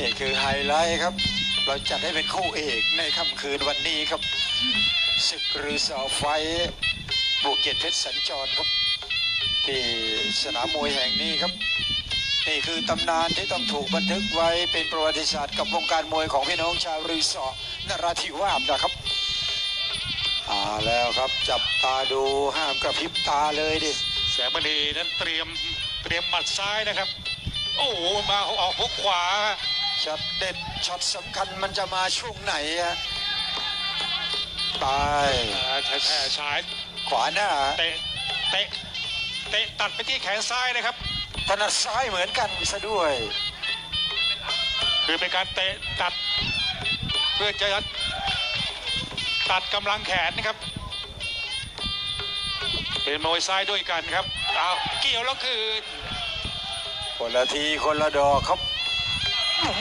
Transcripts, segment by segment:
นี่คือไฮไลท์ครับ เราจัดให้เป็นคู่เอกในค่ำคืนวันนี้ครับศึกรือสอไฟบวกเกียรติเพชรสัญจรครับ ที่สนามมวยแห่งนี้ครับ นี่คือตำนานที่ต้องถูกบันทึกไว้เป็นประวัติศาสตร์กับวงการมวยของพี่น้องชาวรือสอนราธิวาสนะครับอาแล้วครับจับตาดูห้ามกระพริบตาเลยดิแสงมณีนั้นเตรียมเตรียมหมัดซ้ายนะครับ โอ้โหมาออกฮุกขวา ช็อตเด็ดช็อตสำคัญมันจะมาช่วงไหนฮะตายอ่าใช้แผ่ฉายขวาหน้าเตะเตะเตะตัดไปที่แขนซ้ายนะครับถนัดซ้ายเหมือนกันซะด้วย คือเป็นการเตะตัด เพื่อจะตัดกำลังแขนนะครับ เป็นมวยซ้ายด้วยกันครับเอาเกี่ยวแล้วคืนคนละทีคนละดอกครับ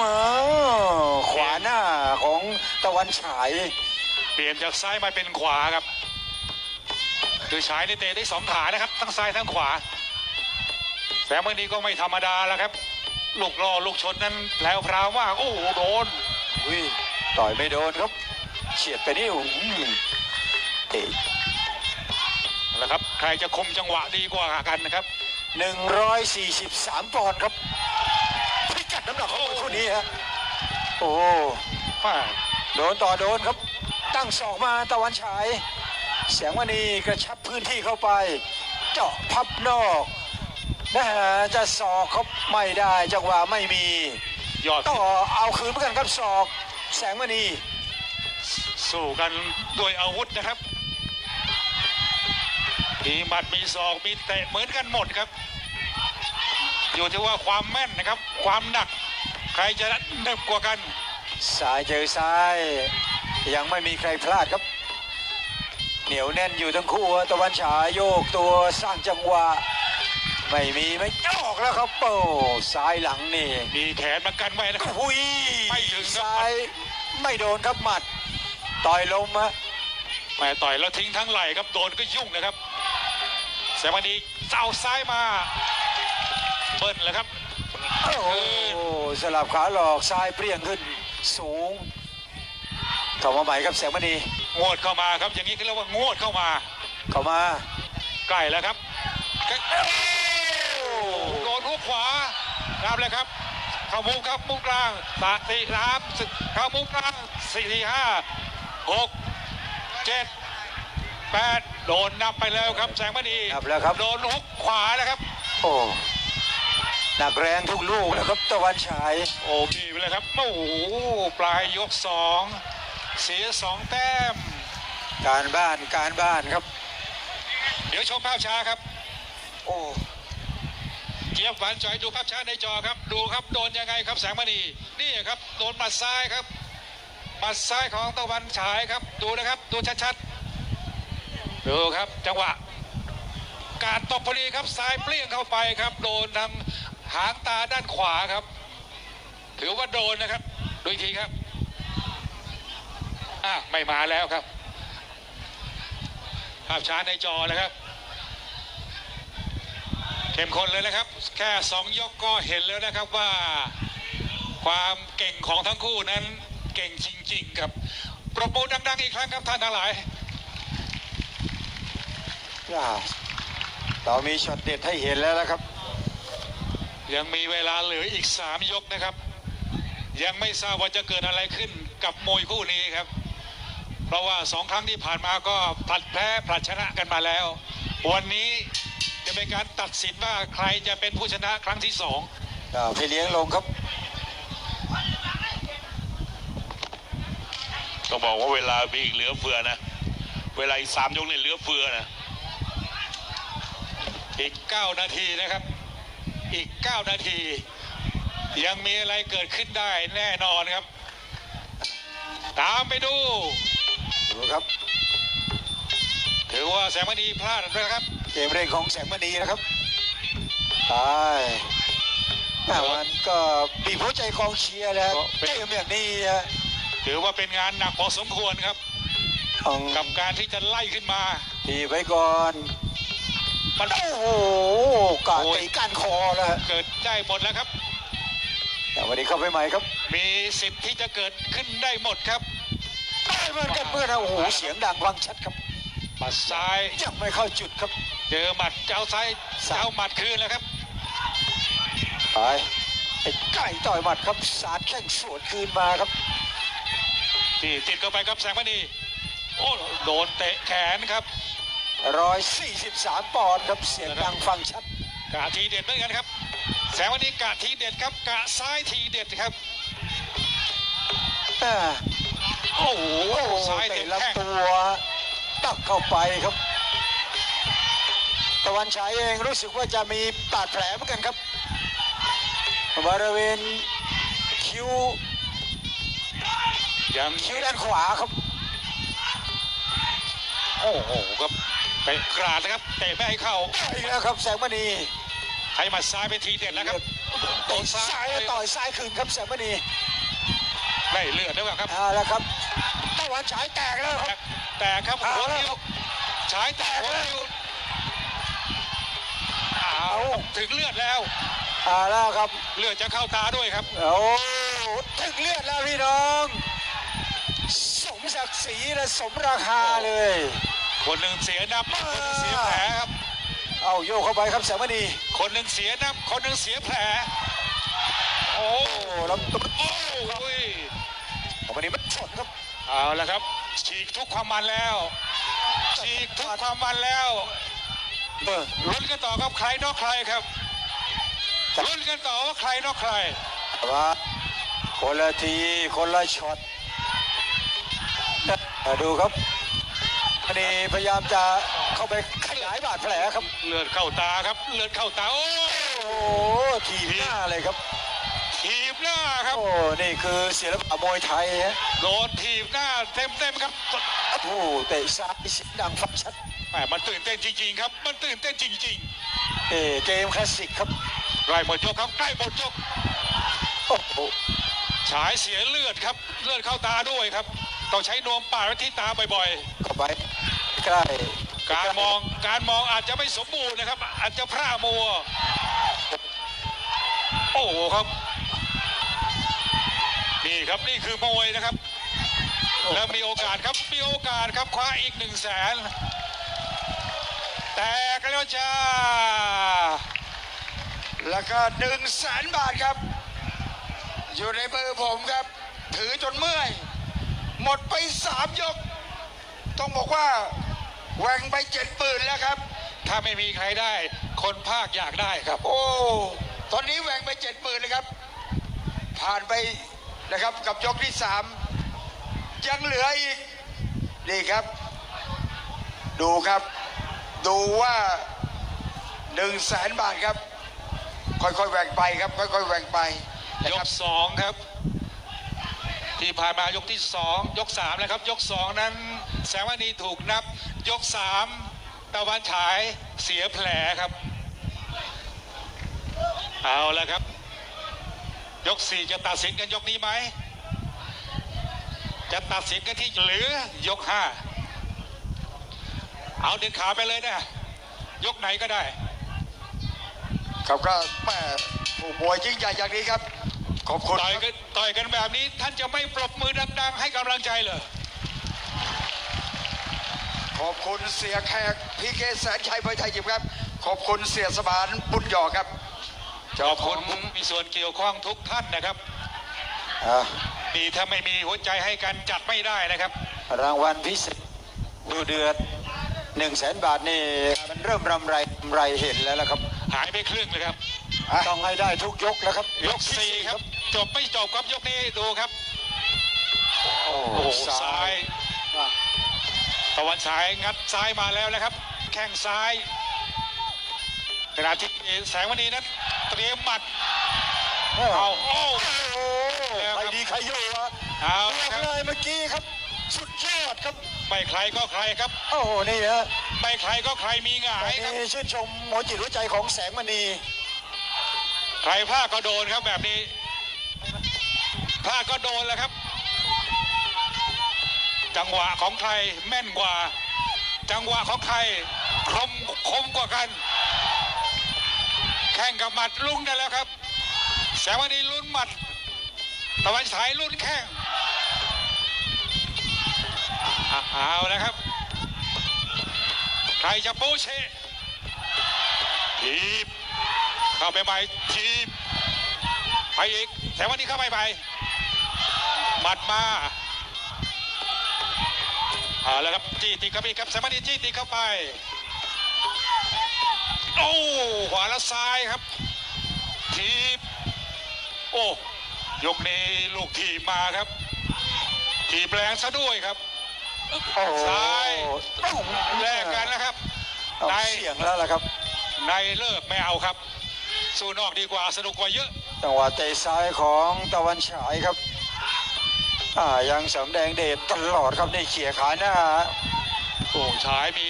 มาขวาหน้าของตะวันฉาย เปลี่ยนจากซ้ายมาเป็นขวาครับ คือฉายในเตะได้สองขานะครับ ทั้งซ้ายทั้งขวาแสงมณีก็ไม่ธรรมดาแล้วครับ ลูกรอลูกชนนั้นแผลวพราวมากโอ้โหโดนอุ้ยต่อยไม่โดนครับ เฉียดไปนี่อืมเตะแล้วครับ ใครจะคุมจังหวะดีกว่ากันนะครับหนึ่งร้อยสี่สิบสามปอนด์ครับพิกัดน้ำหนักของมวยคู่นี้ฮะโอ้มาโดนต่อโดนครับ ตั้งศอกมาตะวันฉาย แสงมณีกระชับพื้นที่เข้าไป เจาะพับนอกนะฮะจะศอกเขาไม่ได้จังหวะไม่มียอดต่อเอาคืนเหมือนกันครับศอก แสงมณีสู้กันด้วยอาวุธนะครับมีหมัดมีศอกมีเตะเหมือนกันหมดครับ อยู่ที่ว่าความแม่นนะครับ ความหนัก ใครจะหนึบกว่ากันซ้ายเจอซ้าย ยังไม่มีใครพลาดครับ เหนียวแน่นอยู่ทั้งคู่ตะวันฉายโยกตัวสร้างจังหวะ ไม่มีไม่ออกแล้วครับโป้ซ้ายหลังนี่มีแขนมากันไว้นะครับหุยไม่ถึงครับซ้ายไม่โดนครับหมัด ต่อยลมฮะแหม่ต่อยแล้วทิ้งทั้งไหล่ครับโดนก็ยุ่งนะครับแสงมณีเอาซ้ายมาเบิ้ลแล้วครับโอ้โห สลับขาหลอกซ้ายเปรี้ยงขึ้นสูงเข้ามาใหม่ครับแสงมณีงวดเข้ามาครับอย่างนี้เขาเรียกว่างวดเข้ามา เข้ามาใกล้แล้วครับใกล้โดนหุกขวารับเลยครับเข้ามุมครับมุมกลางสามสี่สามสี่เข้ามุมกลางสี่สี่ห้าหกเจ็ดแปดโดนนับไปแล้วครับแสงมณีนับแล้วครับโดนหุกขวาแล้วครับ โอ้ หนักแรงทุกลูกแล้วครับตะวันฉายโอ้มีไปเลยครับโอ้โหปลายยกสองเสียสองแต้ม การบ้านการบ้านครับ เดี๋ยวชมภาพช้าครับ โอ้เจี๊ยบหวานจอยดูภาพช้าในจอครับ ดูครับโดนยังไงครับแสงมณีนี่ครับโดนหมัดซ้ายครับหมัดซ้ายของตะวันฉายครับ ดูนะครับดูชัดๆดูครับจังหวะ การตบพอดีครับซ้ายเปลี่ยงเข้าไปครับ โดนทาง หางตาด้านขวาครับ ถือว่าโดนนะครับดูอีกทีครับอะไม่มาแล้วครับ ภาพช้าในจอนะครับเข้มข้นเลยนะครับ แค่สองยกก็เห็นแล้วนะครับว่า ความเก่งของทั้งคู่นั้นเก่งจริง ๆ ครับปรบมือดัง ๆ อีกครั้งครับท่านทั้งหลายเรามีช็อตเด็ดให้เห็นแล้วนะครับ ยังมีเวลาเหลืออีกสามยกนะครับ ยังไม่ทราบว่าจะเกิดอะไรขึ้นกับมวยคู่นี้ครับ เพราะว่าสองครั้งที่ผ่านมาก็ผลัดแพ้ผลัดชนะกันมาแล้ว วันนี้จะเป็นการตัดสินว่าใครจะเป็นผู้ชนะครั้งที่สองอ่าพี่เลี้ยงลงครับต้องบอกว่าเวลามีอีกเหลือเฟือนะ เวลาอีกสามยกเนี่ยเหลือเฟือนะ อีก9นาทีนะครับ อีก 9 นาที ยังมีอะไรเกิดขึ้นได้แน่นอนครับ ตามไปดูดูครับ ถือว่าแสงมณีพลาดนะครับ เกมเร่งของแสงมณีนะครับตายแต่มันก็บีบหัวใจกองเชียร์แล้วก็เป็นเกมอย่างนี้ฮะถือว่าเป็นงานหนักพอสมควรครับต้องกับการที่จะไล่ขึ้นมาทีไว้ก่อน มันโอ้โหกาดตีก้านคอแล้วฮะเกิดได้หมดแล้วครับแต่วันนี้เข้าไปใหม่ครับ มีสิทธิ์ที่จะเกิดขึ้นได้หมดครับได้เหมือนกันเมื่อนะโอ้โหเสียงดังฟังชัดครับหมัดซ้ายยังไม่เข้าจุดครับ เจอหมัดเจ้าซ้ายซ้ายเจ้าหมัดคืนแล้วครับไปไอ้ไก่ต่อยหมัดครับสาดแข้งสวนคืนมาครับที่ติดเข้าไปครับแสงมณีโอ้โดนเตะแขนครับ ร้อยสี่สิบสามปอนด์ครับเสียงดังฟังชัดกะทีเด็ดเหมือนกันครับแสงมณีกะทีเด็ดครับกะซ้ายทีเด็ดครับอ่าโอ้โหโอ้โหซ้ายเตะเต็มแข้งลำตัวตักเข้าไปครับ ตะวันฉายเองรู้สึกว่าจะมีบาดแผลเหมือนกันครับบริเวณคิ้วยังคิ้วด้านขวาครับ โอ้โหครับ ไปกราดนะครับเตะไม่ให้เข้าอีกแล้วครับแสงมณีให้หมัดซ้ายเป็นทีเด็ดแล้วครับโดเตะนซ้าซ้ายยต่อยซ้ายคืนครับแสงมณีได้เลือดด้วยครับเอาละครับตะวันฉายแตกแล้วครับแต่ครับเอาหัวแล้วคิ้วฉายแตกหัวคิ้วเอาเอาถึงเลือดแล้วเอาแล้วครับเลือดจะเข้าตาด้วยครับโอ้ถึงเลือดแล้วพี่น้อง สมศักดิ์ศรีและสมราคาเลย คนหนึ่งเสียนับ คนหนึ่งเสียแผลครับ เอาโยกเข้าไปครับแสงมณีคนหนึ่งเสียนับ คนหนึ่งเสียแผล โอ้โอ้ลำตัวโอ้ยแสงมณีมันชนครับ เอาละครับ ฉีกทุกความมันแล้ว ฉีกทุกความมันแล้วเออลุ้นกันต่อครับใครนอกใครครับลุ้นกันต่อว่าใครนอกใครแต่ว่าคนละทีคนละช็อตมาดูครับ อันนี้พยายามจะเข้าไปขยายบาดแผลครับ เลือดเข้าตาครับ เลือดเข้าตา โอ้โอ้ทีบหน้าเลยครับถีบหน้าครับ โอ้ นี่คือศิลปะมวยไทยฮะโดนถีบหน้าเต็มเต็มๆครับ โอ้โหเตะซ้ายเสียงดังฟังชัดแหมมันตื่นเต้นจริงๆครับ มันตื่นเต้นจริงเอ้เกมคลาสสิกครับๆใกล้หมดยกครับใกล้หมดยกโอ้โหฉายเสียเลือดครับ เลือดเข้าตาด้วยครับ ต้องใช้นวมปาดไว้ที่ตาบ่อยเข้าไป ใกล้ๆการมองการมองอาจจะไม่สมบูรณ์นะครับ อาจจะพร่ามัว โอ้โหครับ นี่ครับนี่คือมวยนะครับ แล้วมีโอกาสครับมีโอกาสครับคว้าอีกหนึ่งแสนแตกแล้วจ้าแล้วก็หนึ่งแสนบาทครับ อยู่ในมือผมครับ ถือจนเมื่อย หมดไปสามยก ต้องบอกว่า แหว่งไปเจ็ดหมื่นแล้วครับ ถ้าไม่มีใครได้ คนภาคอยากได้ครับ โอ้ ตอนนี้แหว่งไปเจ็ดหมื่นเลยครับ ผ่านไปนะครับกับยกที่สามยังเหลืออีก นี่ครับ ดูครับ ดูว่าหนึ่งแสนบาทครับ ค่อยๆแหว่งไปครับ ค่อยๆแหว่งไปยกสองครับ ที่ผ่านมายกที่สองยกสามนะครับ ยกสองนั้น แสงวันีถูกนับ ยกสามตะวันฉายเสียแผลครับ เอาละครับ ยกสี่จะตัดสินกันยกนี้ไหม จะตัดสินกันที่หรือยกห้าเอาเด็ดขาไปเลยนะ ยกไหนก็ได้ ครับก็แม่ผู้มวยยิ่งใหญ่อย่างนี้ครับ ขอบคุณต่อยครับกันต่อยกันแบบนี้ ท่านจะไม่ปรบมือดังๆ ให้กำลังใจเลยขอบคุณเสียแขกพีเคแสนชัยมวยไทยยิมครับ ขอบคุณเสียสมานบุญหยอครับขอบคุณมีส่วนเกี่ยวข้องทุกท่านนะครับอะนี่ถ้าไม่มีหัวใจให้กันจัดไม่ได้นะครับ รางวัลพิเศษดูเดือดหนึ่งแสนบาทนี่มันเริ่มรำไรรำไรเห็นแล้วละครับ หายไปครึ่งเลยครับ ต้องให้ได้ทุกยกแล้วครับ ยกสี่ครับ จบไม่จบครับยกนี้ดูครับ โอ้โอ้โหซ้าซ้ายยตะวันฉายงัดซ้ายมาแล้วนะครับ แข้งซ้ายขณะที่แสงวันนี้นั้นเตรียมหมัดโอ้เอาโอ้โหใครดีใครอยู่วะเอาบละอกครับเลยเมื่อกี้ครับ สุดยอดครับ ไม่ใครก็ใครครับ โอ้โห นี่ฮะ ไม่ใครก็ใครมีหงายครับนี่ชื่นชมหัวจิตหัวใจของแสงมณี ใครพลาดก็โดนครับแบบนี้ พลาดก็โดนแล้วครับ จังหวะของใครแม่นกว่า จังหวะของใครคมคมกว่ากัน แข่งกับหมัดลุ้งได้แล้วครับแสสงมณีลุ้นหมัดตะวันฉายลุ้นแข้งอะเอาแล้วครับ ใครจะโป๊เชทีบเข้าไปใหม่ทีบไปอีกแสงมณีเข้าไปใหม่ มัดมาเอาแล้วครับจี้ตีเข้าไปอีกครับแสงมณีจี้ตีเข้าไปโอ้ขวาและซ้ายครับ ทีบโอ้ยกนี้ลูกทีบมาครับทีบแรงซะด้วยครับโอ้โหซ้ายแลกกันนะครับเอาในเสียงแล้วล่ะครับ ในเลิกไม่เอาครับ สู้นอกดีกว่าสนุกกว่าเยอะ จังหวะเตะซ้ายของตะวันฉายครับ อ่ายังสำแดงเดชตลอดครับนี่เขี่ยขาหน้าโอ้ฉายมี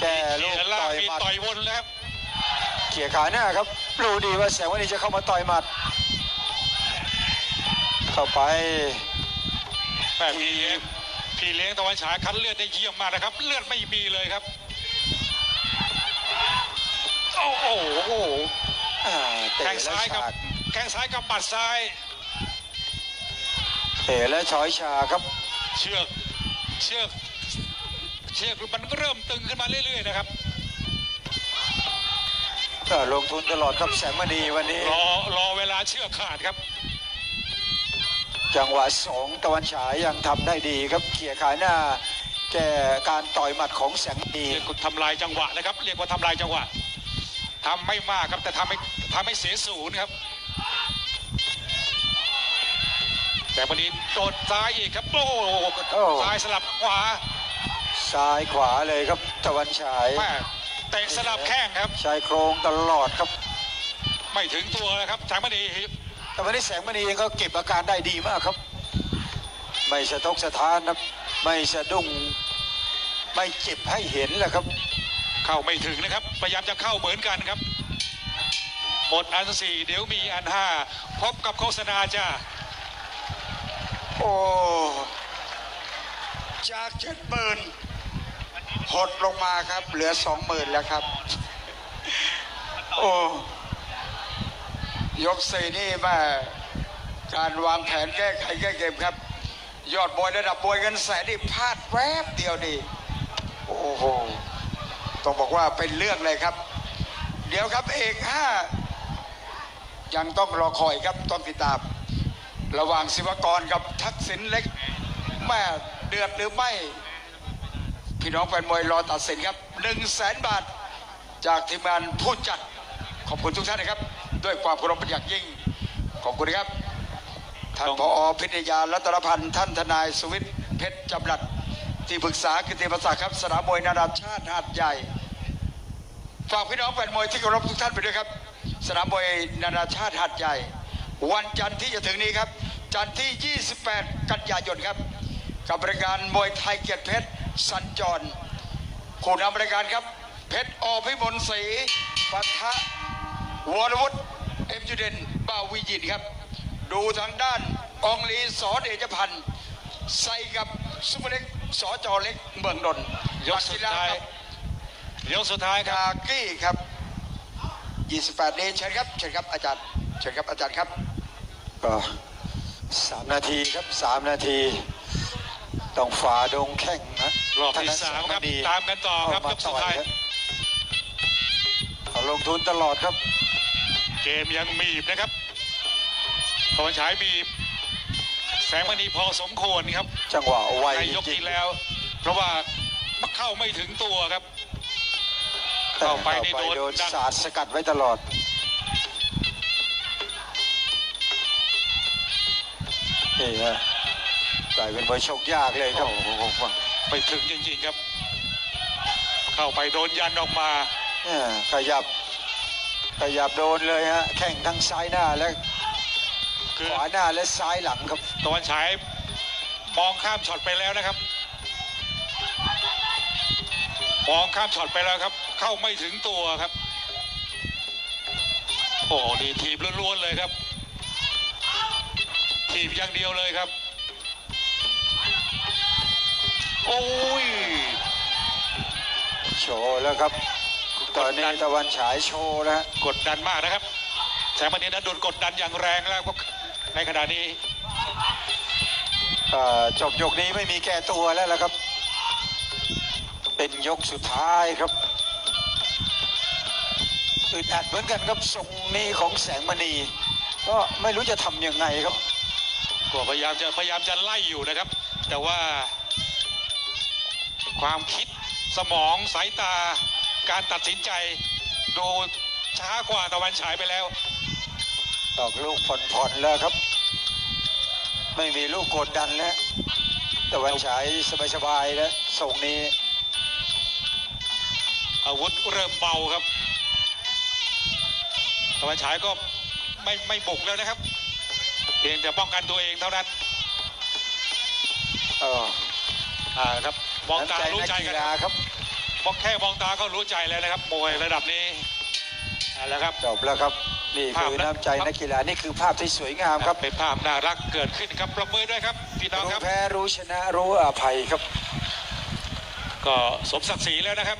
แก่ลูเขีกยนล่าต่งอยมีหมัดต่อยวนแล้วครับเขี่ยขาหน้าครับรู้ดีว่าแสงวันนี้จะเข้ามาต่อยหมัด เข้าไปแม่พี่เลี้ยงพี่เลี้ยงตะวันฉายคัดเลือดได้เยี่ยมมากนะครับ เลือดไม่มีเลยครับโอ้โหอ่าเตะแข้งและซ้ายกับฉากแข้งซ้ายกับปัดซ้าย เตะและช้อยชาครับ เชือกเชือกเชือกมันก็เริ่มตึงขึ้นมาเรื่อย ๆ นะครับก็ลงทุนตลอดครับแสงมณีวันนี้ รอรอเวลาเชือกขาดครับ จังหวะสองตะวันฉายยังทำได้ดีครับเขี่ยขาหน้า แก่การต่อยหมัดของแสงมณีเรียกว่าทำลายจังหวะนะครับ เรียกว่าทำลายจังหวะทำไม่มากครับแต่ทำให้ทำให้เสียศูนย์ครับ แต่วันนี้โดนซ้ายอีกครับโอ้โหโอ้ ซ้ายสลับขวาซ้ายขวาเลยครับตะวันฉายแม่เตะสลับแข้งครับ ชายโครงตลอดครับ ไม่ถึงตัวนะครับทางไม่ดีแต่วันนี้แสงมณีเองก็เก็บอาการได้ดีมากครับ ไม่สะทกสะท้านครับ ไม่สะดุ้งไม่เจ็บให้เห็นแหละครับ เข้าไม่ถึงนะครับ พยายามจะเข้าเหมือนกันครับ หมดอันสี่เดี๋ยวมีอันห้าพบกับโฆษณาจ้า โอ้ จากเจ็ดหมื่นหดลงมาครับ เหลือสองหมื่นแล้วครับ โอ้ ยกสี่นี่แม่การวางแผนแก้ไขแก้เกมครับ ยอดบอยระดับบอยเงินแสนนี่พลาดแวบเดียวนี่ โอ้โห ต้องบอกว่าเป็นเรื่องเลยครับ เดี๋ยวครับเอกห้ายังต้องรอคอยครับต้องติดตาม ระหว่างศิวกรกับทักษิณเล็กแม่เดือดหรือไม่ พี่น้องแฟนมวยรอตัดสินครับ1นึ่งแสนบาท จากทีมงานผู้จัดขอบคุณทุกท่านนะครับ ด้วยความเคารพเป็นอย่างยิ่ง ขอบคุณครับท่านพอพิทยารัตนพันธ์ท่านทนายสุวิทย์เพชรจำรัดที่ปรึกษากิติมศักดิ์ครับสนามมวยนานาชาติหาดใหญ่ฝากพี่น้องแฟนมวยที่เคารพทุกท่านไปด้วยครับ สนามมวยนานาชาติหาดใหญ่ วันจันทร์ที่จะถึงนี้ครับ จันทร์ที่ 28 กันยายนครับ กับรายการมวยไทยเกียรติเพชรสัญจรผู้นำรายการครับ เพชรอพิมลศรีปะทะวรวุฒิเอ็มยูเดนบาวียินครับ ดูทางด้านอองลีสอเดชพันธ์ใส่กับซุปเปอร์เล็กสอจอเล็กเมืองนนท์ยกสุดท้ายครับยกสุดท้ายครับกากี้ครับ 28นี้เชิญครับเชิญครับอาจารย์เชิญครับอาจารย์ครับ ก็สามนาทีครับสามนาทีต้องฝ่าดงแข่งนะรอบที่ธนสามครับแงณีตามกันต่อครับเมยกสุดท้ายต่อครับเขาลงทุนตลอดครับ เกมยังมีบนะครับตะวันฉายมีบแสงมณีพอสมควรครับ จังหวะไวในจยกริงที่แล้ว เพราะว่าเข้าไม่ถึงตัวครับๆเข้าไปเข้านี่ไปโดนโดนดักสาดสกัดไว้ตลอด นี่ฮะกลายเป็นมวยชกยากเลยครับโอ้โหไปถึงจริงๆครับ เข้าไปโดนยันออกมาเนี่ยขยับ ขยับโดนเลยฮะแข่งทั้งซ้ายหน้าและคือขวาหน้าและซ้ายหลังครับตะวันฉายมองข้ามช็อตไปแล้วนะครับมองข้ามช็อตไปแล้วครับ เข้าไม่ถึงตัวครับ โอ้โหดีทีบล้วนๆเลยครับ ทีบอย่างเดียวเลยครับ โอ้ย โชว์แล้วครับ ตอนนี้ตะวันฉายโชว์แล้วฮะกดดันมากนะครับแสงมณีนั้นโดนกดดันอย่างแรงแล้วก็ในขณะนี้เอ่อจบยกนี้ไม่มีแก้ตัวแล้วละครับ เป็นยกสุดท้ายครับอึดอัดเหมือนกันครับทรงนี้ของแสงมณี ก็ไม่รู้จะทำยังไงครับ ก็พยายามจะพยายามจะไล่อยู่นะครับ แต่ว่า ความคิดสมองสายตา การตัดสินใจดูช้ากว่าตะวันฉายไปแล้วออกลูกผ่อนๆแล้วครับ ไม่มีลูกกดดันแล้วแต่วันฉายสบายๆแล้วทรงนี้อาวุธเริ่มเบาครับตะวันฉายก็ไม่ไม่บุกแล้วนะครับ เพียงแต่ป้องกันตัวเองเท่านั้นเอออ่าครับมองตาน้ำรู้ใจนักกันกีฬาครับมองแค่มองตาก็รู้ใจแล้วนะครับมวยระดับนี้เอาละครับจบแล้วครับนี่คือภาพนะน้ำใจนักกีฬานี่คือภาพที่สวยงามครับเป็นภาพน่ารักเกิดขึ้นครับประมือด้วยครับพี่น้องรู้ครับแพ้รู้ชนะรู้อภัยครับ ก็สมศักดิ์ศรีแล้วนะครับ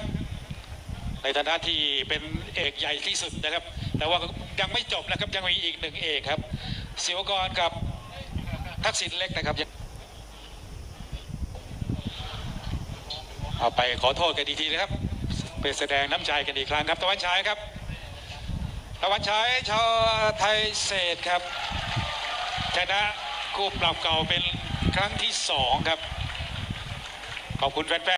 ในฐานะที่เป็นเอกใหญ่ที่สุดนะครับ แต่ว่ายังไม่จบนะครับยังมีอีกหนึ่งเอกครับ ศิวกรกับทักษิณเล็กนะครับเอาไปขอโทษกันอีกทีนะครับเป็นแสดงน้ำใจกันอีกครั้งครับตะวันฉายครับตะวันฉายชาวไทยเศษครับชนะคู่ปรับเก่าเป็นครั้งที่สองครับ ขอบคุณแฟนๆ